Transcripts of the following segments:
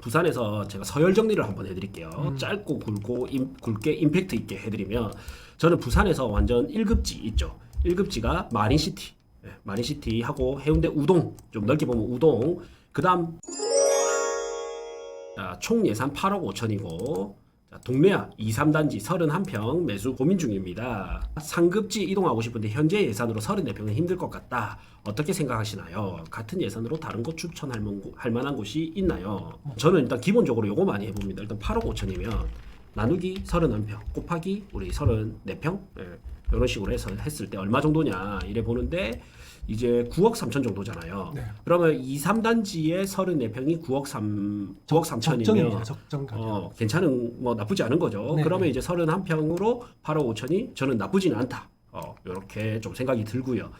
부산에서 제가 서열 정리를 한번 해드릴게요. 음. 짧고 굵고 임- 굵게 임팩트 있게 해드리면 저는 부산에서 완전 1급지 있죠. 1급지가 마린시티, 예, 마린시티하고 해운대 우동 좀 넓게 보면 우동. 그다음 자, 총 예산 8억 5천이고 자, 동래야 2, 3단지 31평 매수 고민 중입니다. 상급지 이동하고 싶은데 현재 예산으로 34평은 힘들 것 같다. 어떻게 생각하시나요? 같은 예산으로 다른 곳 추천할 만한 곳이 있나요? 저는 일단 기본적으로 요거 많이 해봅니다. 일단 8억 5천이면 나누기 31평 곱하기 우리 34평 예, 이런 식으로 해서 했을 때 얼마 정도냐 이래 보는데 이제 9억 3천 정도잖아요. 네. 그러면 2, 3단지에 34평이 9억 3 9억 3천이면 적정입니다. 적정 가격. 어, 괜찮은 뭐 나쁘지 않은 거죠. 네, 그러면 네. 이제 31평으로 8억 5천이 저는 나쁘지는 않다. 어, 요렇게 좀 생각이 들고요.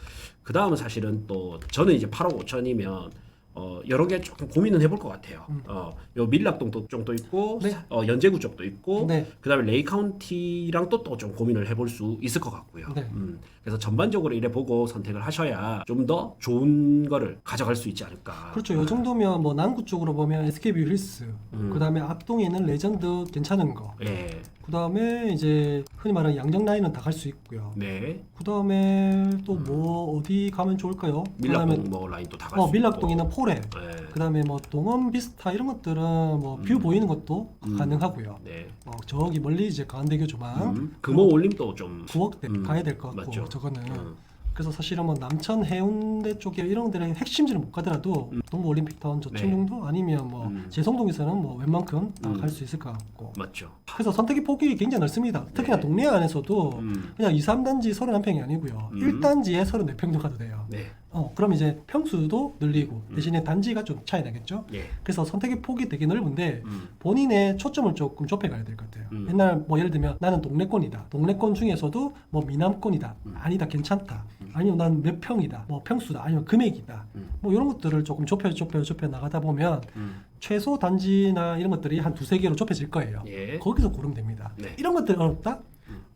그 다음은 사실은 또 저는 이제 8억 5천이면 어, 여러 개 조금 고민은 해볼 것 같아요. 음. 어, 요 밀락동 도- 쪽도 있고, 네. 어, 연제구 쪽도 있고, 네. 그다음에 레이 카운티랑 또 또 좀 고민을 해볼 수 있을 것 같고요. 네. 음, 그래서 전반적으로 이래 보고 선택을 하셔야 좀 더 좋은 거를 가져갈 수 있지 않을까. 그렇죠. 요 정도면 뭐 남구 쪽으로 보면 SK뷰 힐스, 음. 그다음에 앞동에 있는 레전드 괜찮은 거. 예, 그다음에 이제 흔히 말하는 양정 라인은 다 갈 수 있고요. 네. 그다음에 또 뭐 어디 가면 좋을까요? 그다음에 밀락동 뭐 라인도 다갈수어 있고. 밀락동에 있는 포레. 네. 그다음에 뭐 동원 비스타 이런 것들은 뭐 뷰 음. 보이는 것도 음. 가능하고요. 네. 어, 저기 멀리 이제 강한대교 조망 음, 금호 올림도 좀 9억대 음, 가야 될 것 같고 맞죠. 저거는 음, 그래서 사실은 뭐 남천 해운대 쪽에 이런 데는 핵심지는 못 가더라도 음. 동부 올림픽타운 저쪽 네. 정도 아니면 뭐 음. 제성동에서는 뭐 웬만큼 다 음. 갈수 있을 것 같고 맞죠. 그래서 선택의 폭이 굉장히 넓습니다. 특히나 네. 동네 안에서도 음, 그냥 2, 3단지 31평이 아니고요. 음. 1단지에 34평도 가도 돼요. 네. 어, 그럼 이제 평수도 늘리고 음. 대신에 단지가 좀 차이 나겠죠. 예. 그래서 선택의 폭이 되게 넓은데 음, 본인의 초점을 조금 좁혀가야 될 것 같아요. 음. 옛날 뭐 예를 들면 나는 동네권이다. 동네권 중에서도 뭐 미남권이다. 음. 아니다 괜찮다. 음. 아니면 난 몇 평이다. 뭐 평수다. 아니면 금액이다. 음. 뭐 이런 것들을 조금 좁혀 좁혀 좁혀 나가다 보면 음, 최소 단지나 이런 것들이 한 두세 개로 좁혀질 거예요. 예. 거기서 고르면 됩니다. 네. 이런 것들 어렵다?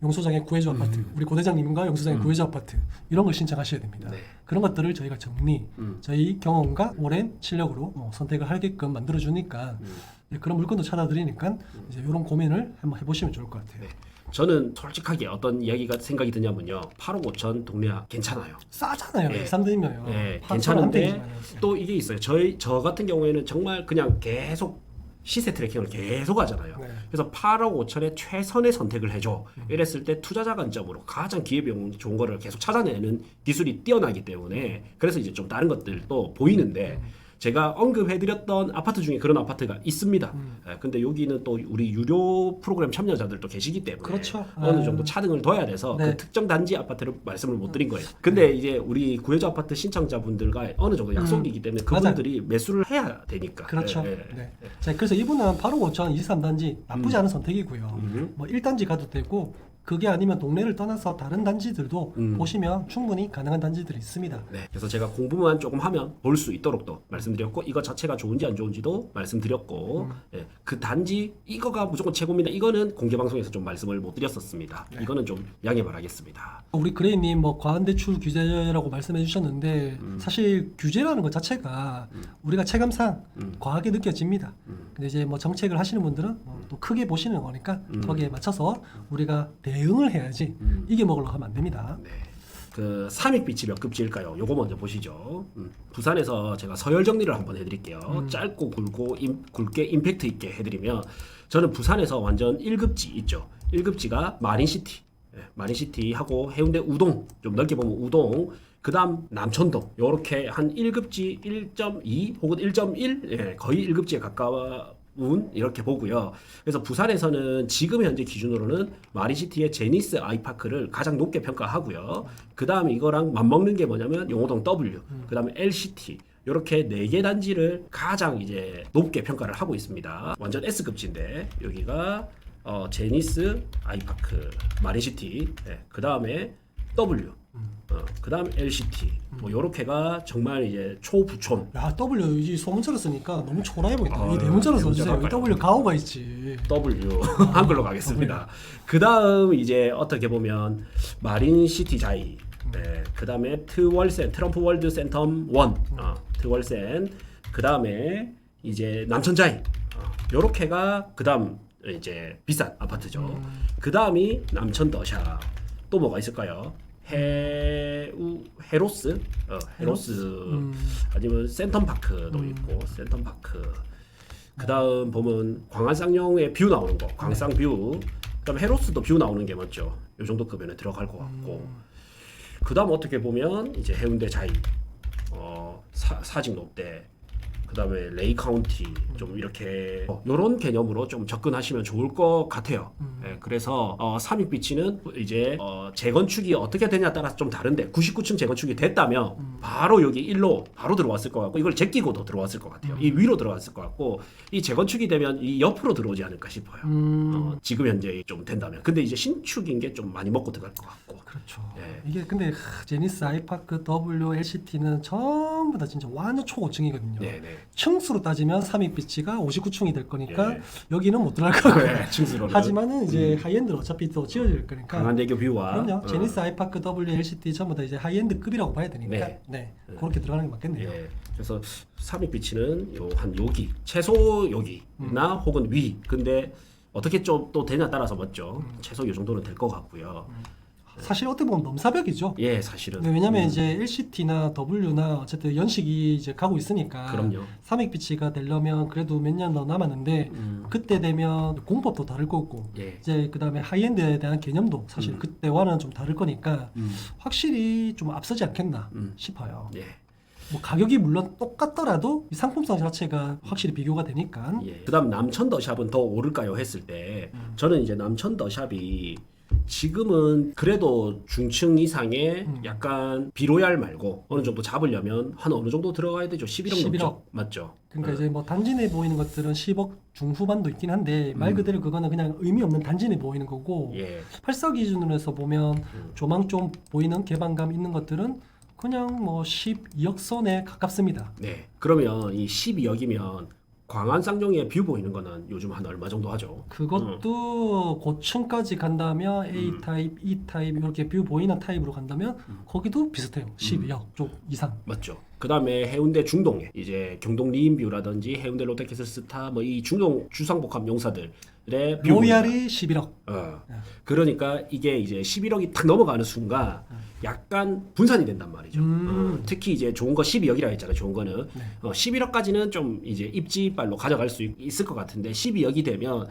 음. 용소장의 구해줘 아파트, 음. 우리 고대장님과 용소장의 음. 구해줘 아파트 이런 걸 신청하셔야 됩니다. 네. 그런 것들을 저희가 정리, 음, 저희 경험과 오랜 실력으로 어, 선택을 하게끔 만들어 주니까 음. 그런 물건도 찾아드리니까 이제 이런 고민을 한번 해보시면 좋을 것 같아요. 네. 저는 솔직하게 어떤 이야기가 생각이 드냐면요. 8억 5천 동네야 괜찮아요. 싸잖아요. 네. 3등이면 네, 괜찮은데 또또 이게 있어요. 저희 저 같은 경우에는 정말 그냥 계속 시세 트래킹을 계속 하잖아요. 네. 그래서 8억 5천에 최선의 선택을 해줘. 음. 이랬을 때 투자자 관점으로 가장 기회비용 좋은 거를 계속 찾아내는 기술이 뛰어나기 때문에 그래서 이제 좀 다른 것들도 보이는데 제가 언급해드렸던 아파트 중에 그런 아파트가 있습니다. 음. 예, 근데 여기는 또 우리 유료 프로그램 참여자들도 계시기 때문에 그렇죠. 어느 아. 정도 차등을 둬야 돼서 네. 그 특정 단지 아파트를 말씀을 못 드린 거예요. 근데 이제 우리 구해줘 아파트 신청자분들과 어느 정도 약속이기 때문에 음. 맞아요. 그분들이 매수를 해야 되니까. 그렇죠. 예, 예. 네. 자, 그래서 이분은 8억 5천 23단지 나쁘지 음. 않은 선택이고요. 음. 뭐 1단지 가도 되고 그게 아니면 동네를 떠나서 다른 단지들도 음. 보시면 충분히 가능한 단지들이 있습니다. 네, 그래서 제가 공부만 조금 하면 볼 수 있도록 또 말씀드렸고 이거 자체가 좋은지 안 좋은지도 말씀드렸고 음. 예, 그 단지 이거가 무조건 최고입니다. 이거는 공개 방송에서 좀 말씀을 못 드렸었습니다. 네. 이거는 좀 양해 바라겠습니다. 우리 그레이님 뭐 과한대출 규제라고 말씀해 주셨는데 음. 사실 규제라는 것 자체가 음. 우리가 체감상 음. 과하게 느껴집니다. 음. 근데 이제 뭐 정책을 하시는 분들은 뭐 또 크게 보시는 거니까 음. 거기에 맞춰서 우리가 대 응을 해야지 음. 이게 먹으러 가면 안 됩니다. 네. 그 삼익빛이 몇 급지일까요? 요거 먼저 보시죠. 음. 부산에서 제가 서열 정리를 한번 해드릴게요. 음. 짧고 굵고 임, 굵게 임팩트 있게 해드리면 저는 부산에서 완전 1급지 있죠. 1급지가 마린시티, 예, 마린시티하고 해운대 우동 좀 넓게 보면 우동. 그 다음 남천동 요렇게 한 1급지 1.2 혹은 1.1 예, 거의 1급지에 가까워 운 이렇게 보고요. 그래서 부산에서는 지금 현재 기준으로는 마리시티의 제니스 아이파크를 가장 높게 평가하고요. 그 다음에 이거랑 맞먹는 게 뭐냐면 용호동 W, 그 다음에 LCT. 이렇게 네 개 단지를 가장 이제 높게 평가를 하고 있습니다. 완전 S급지인데 여기가 어, 제니스 아이파크 마리시티, 그 다음에 W, 어, 그 다음 LCT. 뭐 요렇게가 정말 이제 초부촌 야 W 이 소문처럼 쓰니까 너무 초라해 보인다. 아, 이 대문자로 대문자 써주세요. 이? W 가오가 있지. W 한글로 가겠습니다. 그 다음 이제 어떻게 보면 마린 시티 자이, 네, 그 다음에 트월센 트럼프 월드 센텀 원, 어, 트월센, 그 다음에 이제 남천 자이, 어, 요렇게가 그 다음 이제 비싼 아파트죠. 음. 그다음이 남천 더샵. 또 뭐가 있을까요? 해우 헤로스? 어, 헤로스. 음. 아니면 센텀파크도 음. 있고 센텀파크. 그 다음 보면 광안쌍용에 뷰 나오는 거 광쌍 뷰. 그다음 헤로스도 뷰 나오는 게 맞죠. 요 정도 급여는 들어갈 것 같고. 음. 그다음 어떻게 보면 이제 해운대 자이 어 사, 사직 롯데 그다음에 레이 카운티 좀 이렇게 어, 요런 개념으로 좀 접근하시면 좋을 것 같아요. 음. 예, 그래서 어, 삼익 비치는 이제 어, 재건축이 어떻게 되냐에 따라서 좀 다른데 99층 재건축이 됐다면 음. 바로 여기 일로 바로 들어왔을 것 같고 이걸 제끼고도 들어왔을 것 같아요. 이 위로 들어갔을 것 같고 이 재건축이 되면 이 옆으로 들어오지 않을까 싶어요. 음. 어, 지금 현재 좀 된다면 근데 이제 신축인 게 좀 많이 먹고 들어갈 것 같고 그렇죠. 예. 이게 근데 하, 제니스 아이파크 W LCT는 전부 다 진짜 완전 초고층이거든요. 네 네 층수로 따지면 삼익비치가 59층이 될 거니까 예. 여기는 못 들어갈 거고요. 네, 층수로는 하지만은 이제 하이엔드는 어차피 또 지어질 거니까 강한대교 뷰와 그럼요. 어, 제니스 아이파크 W LCT 전부 다 이제 하이엔드 급이라고 봐야 되니까 네. 네, 그렇게 들어가는 게 맞겠네요. 예. 그래서 삼익 비치는 요 한 여기 최소 여기나 음. 혹은 위. 근데 어떻게 좀 또 되냐 따라서 맞죠. 음. 최소 요 정도는 될 것 같고요. 사실 어떻게 보면 넘사벽이죠. 예, 사실은. 네, 왜냐면 음, 이제 LCT나 W나 어쨌든 연식이 이제 가고 있으니까 그럼요. 삼익비치가 되려면 그래도 몇 년 더 남았는데 음, 그때 되면 공법도 다를 거고 예. 이제 그다음에 하이엔드에 대한 개념도 사실 음. 그때와는 좀 다를 거니까 음, 확실히 좀 앞서지 않겠나 음. 싶어요. 예. 뭐 가격이 물론 똑같더라도 이 상품성 자체가 확실히 비교가 되니까 예. 그다음 남천 더샵은 더 오를까요 했을 때 음. 저는 이제 남천 더샵이 지금은 그래도 중층 이상의 음. 약간 비로얄 말고 어느 정도 잡으려면 한 어느 정도 들어가야 되죠. 11억 11억. 넘죠. 맞죠? 그러니까 어. 이제 뭐 단진해 보이는 것들은 10억 중후반도 있긴 한데 말 음. 그대로 그거는 그냥 의미 없는 단진해 보이는 거고 예. 8사 기준으로 해서 보면 음. 조망 좀 보이는 개방감 있는 것들은 그냥 뭐 12억 선에 가깝습니다. 네. 그러면 이 12억이면 광안 쌍용의 뷰 보이는 거는 요즘 한 얼마 정도 하죠? 그것도 고층까지 간다면 A 음. 타입, E 타입 이렇게 뷰 보이는 타입으로 간다면 음. 거기도 비슷해요. 12억 쪽 이상. 맞죠. 그 다음에 해운대 중동에 이제 경동 리인뷰라든지 해운대 롯데캐슬 스타 뭐 이 중동 주상복합 용사들 의뷰 로얄이 11억. 어. 예. 그러니까 이게 이제 11억이 딱 넘어가는 순간 약간 분산이 된단 말이죠. 음. 어, 특히 이제 좋은 거 12억이라 했잖아 요. 좋은 거는 네. 어, 11억까지는 좀 이제 입지발로 가져갈 수 있- 있을 것 같은데 12억이 되면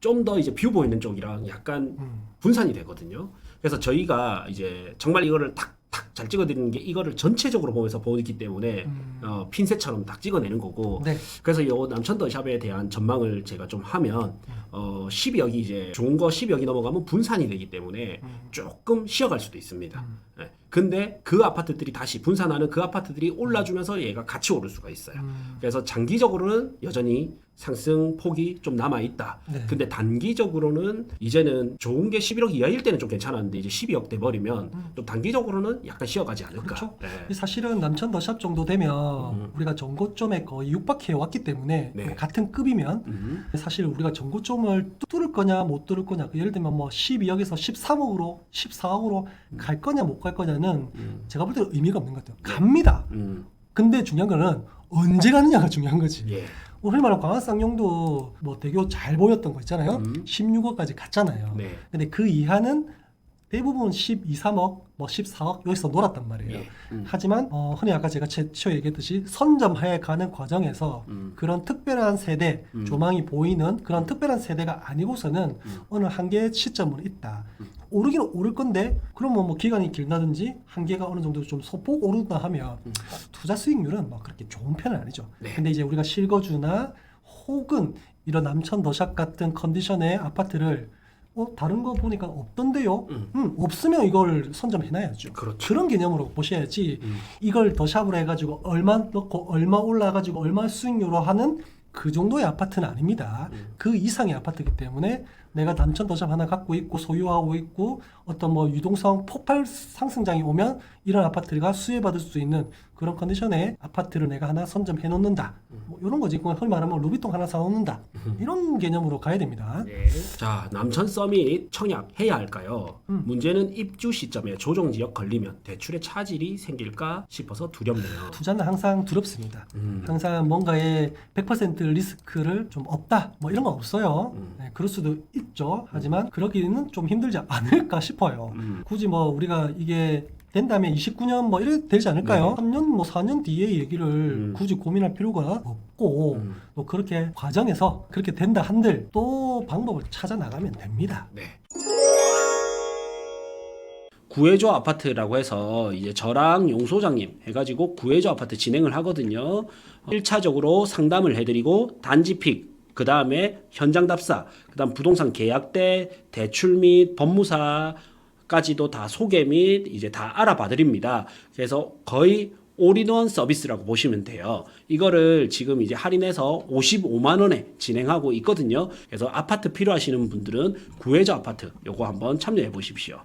좀 더 이제 뷰 보이는 쪽이랑 약간 음. 분산이 되거든요. 그래서 저희가 이제 정말 이거를 탁 탁 잘 찍어드리는 게 이거를 전체적으로 보면서 보기 때문에 음. 어, 핀셋처럼 딱 찍어내는 거고 네. 그래서 이 남천더샵에 대한 전망을 제가 좀 하면 어, 12억이 이제 좋은 거 12억이 넘어가면 분산이 되기 때문에 음. 조금 쉬어갈 수도 있습니다. 음. 예. 근데 그 아파트들이 다시 분산하는 그 아파트들이 올라주면서 얘가 같이 오를 수가 있어요. 음. 그래서 장기적으로는 여전히 상승 폭이 좀 남아 있다. 네. 근데 단기적으로는 이제는 좋은 게 11억 이하일 때는 좀 괜찮았는데 이제 12억 돼 버리면 음. 좀 단기적으로는 약간 쉬어가지 않을까. 그렇죠. 예. 사실은 남천 더샵 정도 되면 음. 우리가 전고점에 거의 육박해 왔기 때문에 네. 같은 급이면 음. 사실 우리가 전고점을 뚫을 거냐 못 뚫을 거냐 그 예를 들면 뭐 12억에서 13억으로 14억으로 갈 거냐 못 갈 거냐는 음. 제가 볼 때는 의미가 없는 것 같아요. 네. 갑니다. 음. 근데 중요한 거는 언제 가느냐가 중요한 거지. 예. 흔히 말하는 광화쌍용도 뭐 대교 잘 보였던 거 있잖아요. 음. 16억까지 갔잖아요. 네. 근데 그 이하는 대부분 12, 3억, 뭐 14억 여기서 놀았단 말이에요. 예. 음. 하지만 어, 흔히 아까 제가 최초 얘기했듯이 선점해 가는 과정에서 음. 그런 특별한 세대, 음. 조망이 보이는 그런 특별한 세대가 아니고서는 음. 어느 한계의 시점은 있다. 음. 오르기는 오를 건데 그러면 뭐 기간이 길다든지 한계가 어느 정도 좀 소폭 오른다 하면 음. 투자 수익률은 뭐 그렇게 좋은 편은 아니죠. 네. 근데 이제 우리가 실거주나 혹은 이런 남천 더샵 같은 컨디션의 아파트를 어 다른 거 보니까 없던데요. 음. 음, 없으면 이걸 선점해놔야죠. 그렇죠. 그런 개념으로 보셔야지 음. 이걸 더샵을 해가지고 얼마 넣고 얼마 올라가지고 얼마 수익률로 하는 그 정도의 아파트는 아닙니다. 음. 그 이상의 아파트이기 때문에 내가 남천 더샵 하나 갖고 있고 소유하고 있고 어떤 뭐 유동성 폭발 상승장이 오면 이런 아파트가 수혜받을 수 있는 그런 컨디션의 아파트를 내가 하나 선점해 놓는다. 뭐 이런 거지. 그건 흔히 말하면 루비통 하나 사놓는다. 이런 개념으로 가야 됩니다. 네. 자, 남천 서밋 청약 해야 할까요? 음. 문제는 입주 시점에 조정 지역 걸리면 대출의 차질이 생길까 싶어서 두렵네요. 투자는 항상 두렵습니다. 음. 항상 뭔가에 100% 리스크를 좀 없다. 뭐 이런 건 없어요. 음. 네, 그럴 수도 있죠. 하지만 그러기는 좀 힘들지 않을까 싶어요. 음. 굳이 뭐 우리가 이게 된다면 29년 뭐 이래 되지 않을까요? 3년 뭐 4년 뒤에 얘기를 음. 굳이 고민할 필요가 없고 음. 또 그렇게 과정에서 그렇게 된다 한들 또 방법을 찾아 나가면 됩니다. 네. 구해줘 아파트라고 해서 이제 저랑 용 소장님 해가지고 구해줘 아파트 진행을 하거든요. 1차적으로 상담을 해드리고 단지 픽, 그 다음에 현장 답사, 그 다음 부동산 계약대, 대출 및 법무사 까지도 다 소개 및 이제 다 알아봐 드립니다. 그래서 거의 올인원 서비스라고 보시면 돼요. 이거를 지금 이제 할인해서 55만 원에 진행하고 있거든요. 그래서 아파트 필요하시는 분들은 구해줘 아파트 요거 한번 참여해 보십시오.